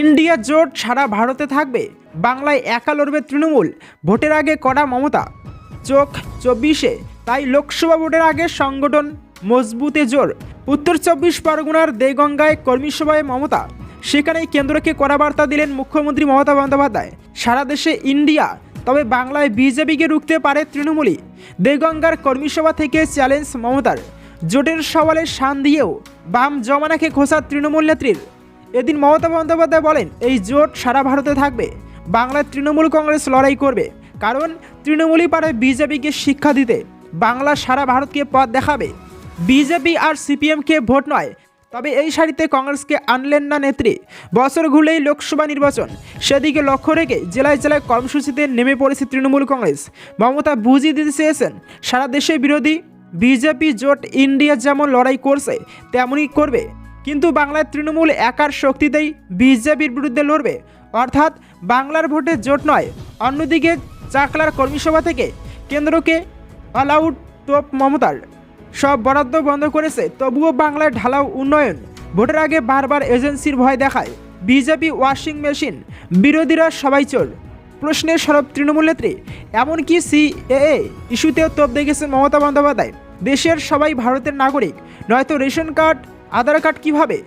India জোট সারা ভারতে থাকবে। বাংলায় একা লড়বে তৃণমূল। ভোটের আগে কড়া মমতা। চোখ চব্বিশে। তাই লোকসভা ভোটের আগে সংগঠন মজবুতে জোর। উত্তর চব্বিশ পরগনার দেগঙ্গায় কর্মী সভায় মমতা। সেখানেই কেন্দ্রকে কড়া বার্তা দিলেন মুখ্যমন্ত্রী মমতা বন্দ্যোপাধ্যায়। সারা দেশে ইন্ডিয়া, তবে বাংলায় বিজেপিকে রুখতে পারে তৃণমূলই। দেগঙ্গার কর্মী সভা থেকে চ্যালেঞ্জ মমতার। জোটের সওয়ালে শান দিয়েও বাম জমানাকে খোসা তৃণমূল নেত্রীর। এদিন মমতা বন্দ্যোপাধ্যায় বলেন, এই জোট সারা ভারতে থাকবে। বাংলার তৃণমূল কংগ্রেস লড়াই করবে। কারণ তৃণমূলই পারে বিজেপিকে শিক্ষা দিতে। বাংলা সারা ভারতকে পথ দেখাবে। বিজেপি আর সিপিএমকে ভোট নয়। তবে এই সারিতে কংগ্রেসকে আনলেন না নেত্রী। বছর ঘুরলেই লোকসভা নির্বাচন। সেদিকে লক্ষ্য রেখে জেলায় জেলায় কর্মসূচিতে নেমে পড়েছে তৃণমূল কংগ্রেস। মমতা বুঝিয়ে দিতে চেয়েছেন, সারা দেশে বিরোধী বিজেপি জোট ইন্ডিয়া যেমন লড়াই করছে, তেমনই করবে। কিন্তু বাংলার তৃণমূল একার শক্তিতেই বিজেপির বিরুদ্ধে লড়বে। অর্থাৎ বাংলার ভোটে জোট নয়, অন্যদিকে চাকলার কর্মীসভা থেকে কেন্দ্রকে অল আউট তোপ মমতার। সব বরাদ্দ বন্ধ করেছে, তবুও বাংলায় ঢালাও উন্নয়ন। ভোটের আগে বারবার এজেন্সির ভয় দেখায় বিজেপি ওয়াশিং মেশিন, বিরোধীরা সবাই চোর। প্রশ্নের সরব তৃণমূল নেত্রী, এমনকি সিএএ ইস্যুতেও তোপ দেখেছেন মমতা বন্দ্যোপাধ্যায়। দেশের সবাই ভারতের নাগরিক, নয়তো রেশন কার্ড আধার কার্ড কীভাবে?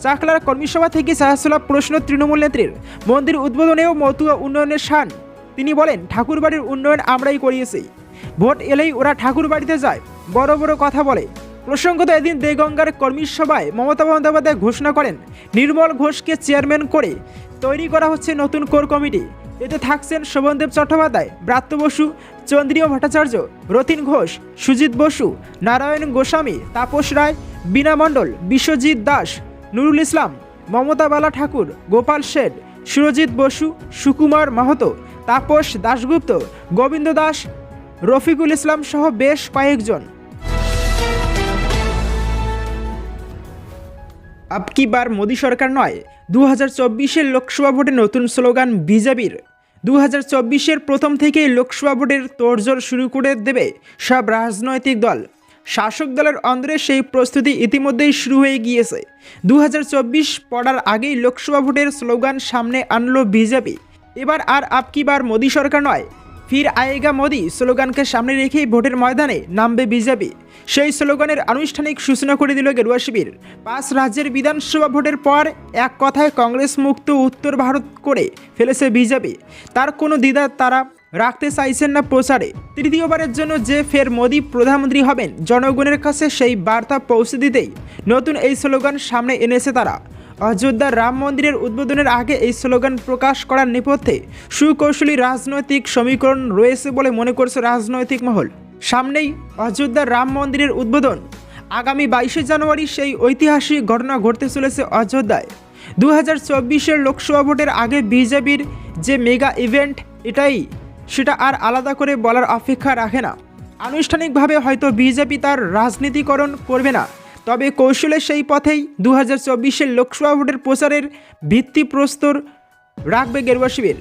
চাকলার কর্মীসভা থেকে সাহায্যলা প্রশ্ন তৃণমূল নেত্রীর। মন্দির উদ্বোধনেও মতুয়া উন্নয়নের শান। তিনি বলেন, ঠাকুরবাড়ির উন্নয়ন আমরাই করিয়েছি। ভোট এলেই ওরা ঠাকুর বাড়িতে যায়। বড় বড় কথা বলে। প্রসঙ্গত এদিন দেগঙ্গার কর্মী সভায় মমতা বন্দ্যোপাধ্যায় ঘোষণা করেন, নির্মল ঘোষকে চেয়ারম্যান করে তৈরি করা হচ্ছে নতুন কোর কমিটি। এতে থাকছেন শোভনদেব চট্টোপাধ্যায়, ব্রাত্য বসু চন্দ্রীয় ভট্টাচার্য, রতিন ঘোষ, সুজিত বসু, নারায়ণ গোস্বামী, তাপস রায় বীণা মণ্ডল, বিশ্বজিৎ দাস, নুরুল ইসলাম, মমতা বালা ঠাকুর, গোপাল শেঠ, সুরজিৎ বসু, সুকুমার মাহতো, তাপস দাশগুপ্ত, গোবিন্দ দাস, রফিকুল ইসলাম সহ বেশ কয়েকজন। আব কি বার মোদী সরকার নয় দু হাজার চব্বিশের লোকসভা ভোটে নতুন স্লোগান বিজেপির। দু হাজার চব্বিশের প্রথম থেকেই লোকসভা ভোটের তোড়জোড় শুরু করে দেবে সব রাজনৈতিক দল। শাসক দলের অন্দরে সেই প্রস্তুতি ইতিমধ্যেই শুরু হয়ে গিয়েছে। দু হাজার চব্বিশ পড়ার আগেই লোকসভা ভোটের স্লোগান সামনে আনলো বিজেপি। এবার আর আপ কি বার মোদী সরকার নয়। ফির আয়েগা মোদি স্লোগানকে সামনে রেখেই ভোটের ময়দানে নামবে বিজেপি। সেই স্লোগানের আনুষ্ঠানিক সূচনা করে দিল গেরুয়া শিবির। পাঁচ রাজ্যের বিধানসভা ভোটের পর এক কথায় কংগ্রেস মুক্ত উত্তর ভারত করে ফেলেছে বিজেপি। তার কোনো দ্বিধা তারা রাখতে চাইছেন না প্রচারে। তৃতীয়বারের জন্য যে ফের মোদি প্রধানমন্ত্রী হবেন, জনগণের কাছে সেই বার্তা পৌঁছে দিতেই নতুন এই স্লোগান সামনে এনেছে তারা। অযোধ্যার রাম মন্দিরের উদ্বোধনের আগে এই স্লোগান প্রকাশ করার নেপথ্যে সুকৌশলী রাজনৈতিক সমীকরণ রয়েছে বলে মনে করছে রাজনৈতিক মহল। সামনেই অযোধ্যার রাম মন্দিরের উদ্বোধন। আগামী বাইশে জানুয়ারি সেই ঐতিহাসিক ঘটনা ঘটতে চলেছে অযোধ্যায়। দু হাজার লোকসভা ভোটের আগে বিজেপির যে মেগা ইভেন্ট, এটাই সেটা আর আলাদা করে বলার অপেক্ষা রাখে না। আনুষ্ঠানিকভাবে হয়তো বিজেপি তার রাজনীতিকরণ করবে না। তবে কৌশলে সেই পথেই দু হাজার চব্বিশের লোকসভা ভোটের প্রচারের ভিত্তি প্রস্তর রাখবে গেরুয়া শিবির।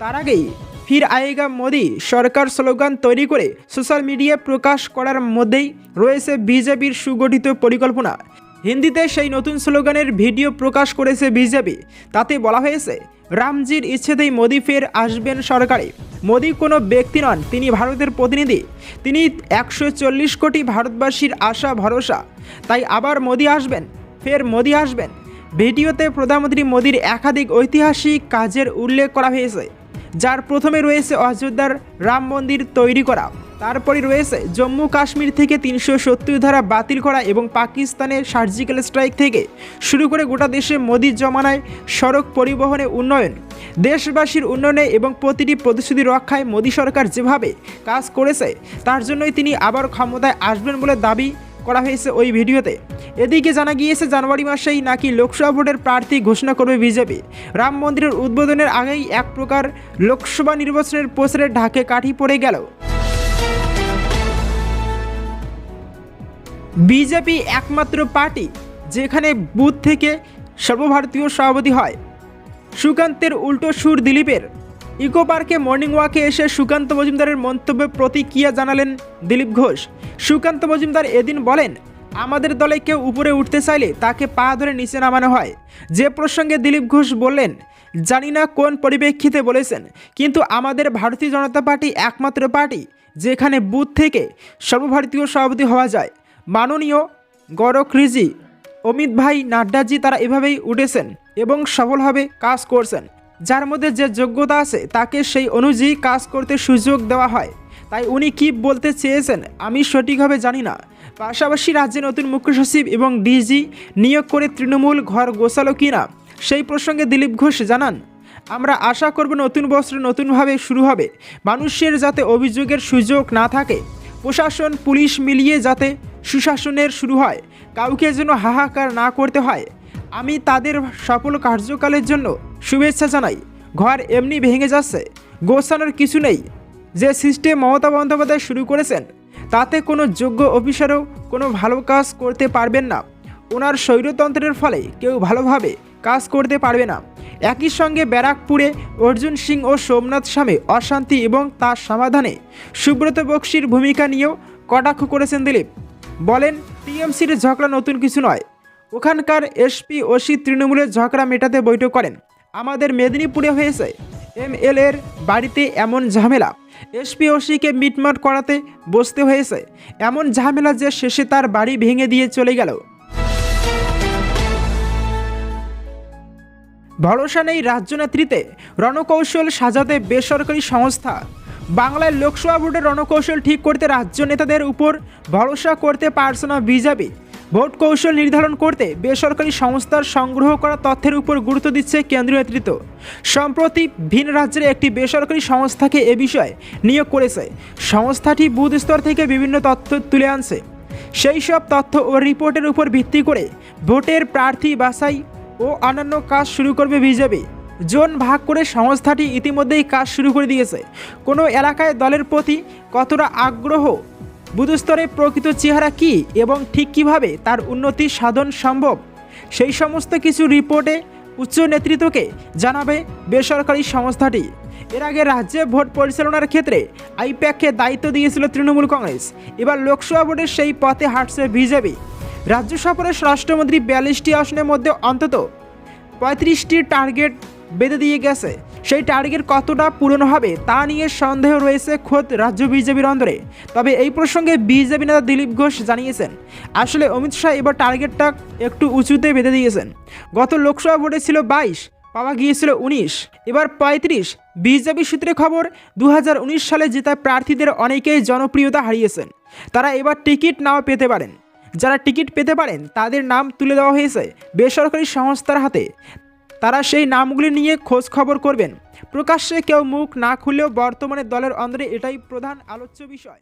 তার আগেই ফির আয়েগা মোদি সরকার স্লোগান তৈরি করে সোশ্যাল মিডিয়ায় প্রকাশ করার মধ্যেই রয়েছে বিজেপির সুগঠিত পরিকল্পনা। হিন্দিতে সেই নতুন স্লোগানের ভিডিও প্রকাশ করেছে বিজেপি। তাতে বলা হয়েছে, রামজির ইচ্ছেতেই মোদি ফের আসবেন সরকারে। মোদি কোনো ব্যক্তি নন, তিনি ভারতের প্রতিনিধি। তিনি একশো চল্লিশ কোটি ভারতবাসীর আশা, ভরসা। তাই আবার মোদি আসবেন, ফের মোদি আসবেন। ভিডিওতে প্রধানমন্ত্রী মোদির একাধিক ঐতিহাসিক কাজের উল্লেখ করা হয়েছে। যার প্রথমে রয়েছে অযোধ্যার রাম মন্দির তৈরি করা তারপরে রয়েছে জম্মু কাশ্মীর থেকে তিনশো সত্তর ধারা বাতিল করা এবং পাকিস্তানের সার্জিক্যাল স্ট্রাইক থেকে শুরু করে গোটা দেশে মোদির জমানায় সড়ক পরিবহনে উন্নয়ন, দেশবাসীর উন্নয়নে এবং প্রতিটি প্রতিশ্রুতি রক্ষায় মোদী সরকার যেভাবে কাজ করেছে, তার জন্যই তিনি আবার ক্ষমতায় আসবেন বলে দাবি করা হয়েছে ওই ভিডিওতে। এদিকে জানা গিয়েছে, জানুয়ারি মাসেই নাকি লোকসভা ভোটের প্রার্থী ঘোষণা করবে বিজেপি। রাম মন্দিরের উদ্বোধনের আগেই এক প্রকার লোকসভা নির্বাচনের প্রচারের ঢাকে কাঠি পড়ে গেল। বিজেপি একমাত্র পার্টি যেখানে বুথ থেকে সর্বভারতীয় সভাপতি হয়। সুকান্তের উল্টো সুর দিলীপের। ইকো পার্কে মর্নিং ওয়াকে এসে সুকান্ত মজুমদারের মন্তব্যে প্রতিক্রিয়া জানালেন দিলীপ ঘোষ। সুকান্ত মজুমদার এদিন বলেন আমাদের দলে কেউ উপরে উঠতে চাইলে তাকে পা ধরে নিচে নামানো হয়। যে প্রসঙ্গে দিলীপ ঘোষ বললেন, জানি না কোন পরিপ্রেক্ষিতে বলেছেন, কিন্তু আমাদের ভারতীয় জনতা পার্টি একমাত্র পার্টি যেখানে বুথ থেকে সর্বভারতীয় সভাপতি হওয়া যায়। মাননীয় গরক রিজি অমিত ভাই নাড্ডাজি তারা এভাবেই উঠেছেন এবং সফলভাবে কাজ করছেন। যার মধ্যে যে যোগ্যতা আছে, তাকে সেই অনুযায়ী কাজ করতে সুযোগ দেওয়া হয়। তাই উনি কি বলতে চেয়েছেন, আমি সঠিকভাবে জানি না। পাশাপাশি রাজ্যে নতুন মুখ্য সচিব এবং ডিজি নিয়োগ করে তৃণমূল ঘর গোছালো কিনা, সেই প্রসঙ্গে দিলীপ ঘোষ জানান, আমরা আশা করব নতুন বছর নতুনভাবে শুরু হবে। মানুষের যাতে অভিযোগের সুযোগ না থাকে, প্রশাসন, পুলিশ মিলিয়ে যাতে সুশাসনের শুরু হয়, কাউকে যেন হাহাকার না করতে হয়। আমি তাদের সফল কার্যকালের জন্য শুভেচ্ছা জানাই। ঘর এমনি ভেঙে যাচ্ছে। গোছানোর কিছু নেই। যে সিস্টেম মমতা বন্দ্যোপাধ্যায় শুরু করেছেন তাতে কোনো যোগ্য অফিসারও কোনো ভালো কাজ করতে পারবেন না। ওনার স্বৈরতন্ত্রের ফলে কেউ ভালোভাবে কাজ করতে পারবে না। একই সঙ্গে ব্যারাকপুরে অর্জুন সিং ও সোমনাথ স্বামী অশান্তি এবং তার সমাধানে সুব্রত বক্সির ভূমিকা নিয়েও কটাক্ষ করেছেন দিলীপ। বলেন, টিএমসির ঝগড়া নতুন কিছু নয়। ওখানকার এসপি ওসি তৃণমূলের ঝগড়া মেটাতে বৈঠক করেন। আমাদের মেদিনীপুরে হয়েছে। এমএল এর বাড়িতে এমন ঝামেলা। এসপি ওসিকে মিটমাট করাতে বসতে হয়েছে। এমন ঝামেলা যে শেষে তার বাড়ি ভেঙে দিয়ে চলে গেল। ভরসা নেই রাজ্য নেতৃত্বে রণকৌশল সাজাতে বেসরকারি সংস্থা। বাংলায় লোকসভা ভোটের রণকৌশল ঠিক করতে রাজ্য নেতাদের উপর ভরসা করতে পারছে না বিজেপি। ভোট কৌশল নির্ধারণ করতে বেসরকারি সংস্থার সংগ্রহ করা তথ্যের উপর গুরুত্ব দিচ্ছে কেন্দ্রীয় নেতৃত্ব। সম্প্রতি ভিন রাজ্যের একটি বেসরকারি সংস্থাকে এ বিষয়ে নিয়োগ করেছে। সংস্থাটি বুথ স্তর থেকে বিভিন্ন তথ্য তুলে আনছে। সেই সব তথ্য ও রিপোর্টের উপর ভিত্তি করে ভোটের প্রার্থী বাছাই ও অন্যান্য কাজ শুরু করবে বিজেপি। জোন ভাগ করে সংস্থাটি ইতিমধ্যেই কাজ শুরু করে দিয়েছে। কোনো এলাকায় দলের প্রতি কতটা আগ্রহ বুধস্তরে প্রকৃত চেহারা কি এবং ঠিক কীভাবে তার উন্নতি সাধন সম্ভব? সেই সমস্ত কিছু রিপোর্টে উচ্চ নেতৃত্বকে জানাবে বেসরকারি সংস্থাটি। এর আগে রাজ্যে ভোট পরিচালনার ক্ষেত্রে আইপ্যাককে দায়িত্ব দিয়েছিল তৃণমূল কংগ্রেস। এবার লোকসভা ভোটের সেই পথে হাঁটছে বিজেপি। রাজ্য সফরে স্বরাষ্ট্রমন্ত্রী বিয়াল্লিশটি আসনের মধ্যে অন্তত পঁয়ত্রিশটি টার্গেট বেঁধে দিয়ে গেছে। সেই টার্গেট কতটা পূরণ হবে তা নিয়ে সন্দেহ রয়েছে খোদ রাজ্য বিজেপির অন্দরে। তবে এই প্রসঙ্গে বিজেপি নেতা দিলীপ ঘোষ জানিয়েছেন, আসলে অমিত শাহ এবার টার্গেটটা একটু উঁচুতে বেঁধে দিয়েছেন। গত লোকসভা ভোটে ছিল বাইশ, পাওয়া গিয়েছিল উনিশ, এবার পঁয়ত্রিশ। বিজেপি সূত্রে খবর দু হাজার উনিশ সালে জেতা প্রার্থীদের অনেকেই জনপ্রিয়তা হারিয়েছেন। তারা এবার টিকিট নাও পেতে পারেন। যারা টিকিট পেতে পারেন, তাদের নাম তুলে দেওয়া হয়েছে বেসরকারি সংস্থার হাতে। তারা সেই নামগুলি নিয়ে খোঁজ খবর করবেন। প্রকাশ্যে কেউ মুখ না খুললেও বর্তমানে দলের অন্দরে এটাই প্রধান আলোচ্য বিষয়।